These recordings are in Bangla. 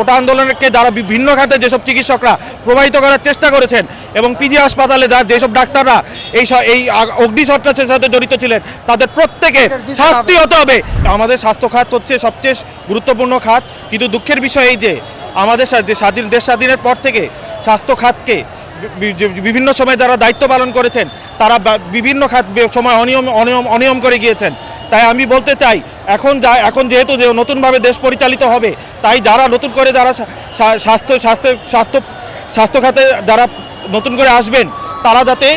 কোটা আন্দোলনকে যারা বিভিন্ন খাতে যেসব চিকিৎসকরা প্রবাহিত করার চেষ্টা করেছেন এবং পিজি হাসপাতালে যার যেসব ডাক্তাররা এই এই আগ- অগ্নি সন্ত্রাসের সাথে জড়িত ছিলেন তাদের প্রত্যেকের শাস্তি হতে হবে। আমাদের স্বাস্থ্য খাত হচ্ছে সবচেয়ে গুরুত্বপূর্ণ খাত কিন্তু দুঃখের বিষয় এই যে আমাদের স্বাধীন দেশ স্বাধীনের পর থেকে স্বাস্থ্য খাতকে বিভিন্ন সময় যারা দায়িত্ব পালন করেছেন তারা বিভিন্ন খাত সময় অনিয়ম অনিয়ম অনিয়ম করে গিয়েছেন। তাই আমি বলতে চাই, এখন যা, এখন যেহেতু যে নতুনভাবে দেশ পরিচালিত হবে, তাই যারা নতুন করে যারা স্বাস্থ্য স্বাস্থ্য স্বাস্থ্য স্বাস্থ্য খাতে যারা নতুন করে আসবেন, তারা যাতে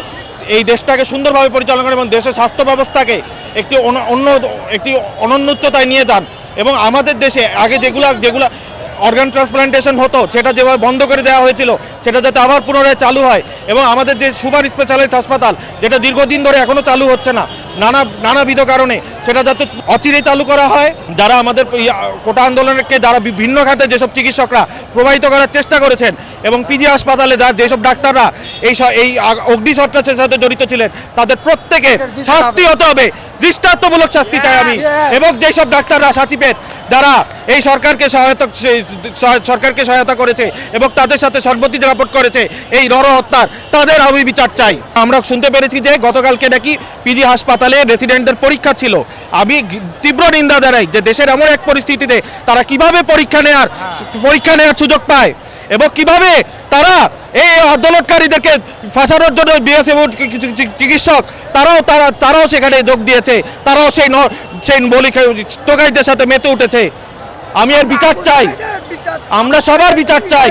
এই দেশটাকে সুন্দরভাবে পরিচালনা করে এবং দেশের স্বাস্থ্য ব্যবস্থাকে একটি অন্য, একটি অনন্য উচ্চতায় নিয়ে যান এবং আমাদের দেশে আগে যেগুলা যেগুলা অর্গান ট্রান্সপ্লান্টেশন হতো সেটা যেভাবে বন্ধ করে দেওয়া হয়েছিল সেটা যাতে আবার পুনরায় চালু হয়। এবং আমাদের যে সুপার স্পেশালিস্ট হাসপাতাল যেটা দীর্ঘদিন ধরে এখনও চালু হচ্ছে না নানা নানাবিধ কারণে সেটা যাতে অচিরে চালু করা হয় যারা আমাদের কোটা আন্দোলনকে যারা বিভিন্ন খাতে যেসব চিকিৎসকরা প্রবাহিত করার চেষ্টা করেছেন এবং পিজি হাসপাতালে যার যেসব ডাক্তাররা এই এই আগ- অগ্নি সন্ত্রাসের সাথে জড়িত ছিলেন তাদের প্রত্যেকের শাস্তি হতে হবে দৃষ্টান্তমূলক শাস্তি চাই আমি। এবং যেসব ডাক্তাররা সাথীপেট যারা এই সরকারকে সহায়তা সরকারকে সহায়তা করেছে এবং তাদের সাথে সম্মতি জ্ঞাপন করেছে। এই নর হত্যার তাদের আমি বিচার চাই। আমরা শুনতে পেরেছি যে গতকালকে নাকি পিজি হাসপাতালে রেসিডেন্টের পরীক্ষা ছিল। আমি তীব্র নিন্দা জানাই যে দেশের এমন এক পরিস্থিতিতে তারা কীভাবে পরীক্ষা নেওয়ার পরীক্ষা নেওয়ার সুযোগ পায় এবং কীভাবে তারা এই আন্দোলনকারীদেরকে ফাঁসানোর জন্য বিএসএফ চিকিৎসক তারাও তারা তারাও সেখানে যোগ দিয়েছে। তারাও সেই সেই মৌলিক টোকাইদের সাথে মেতে উঠেছে। আমি এর বিচার চাই। আমরা সবার বিচার চাই।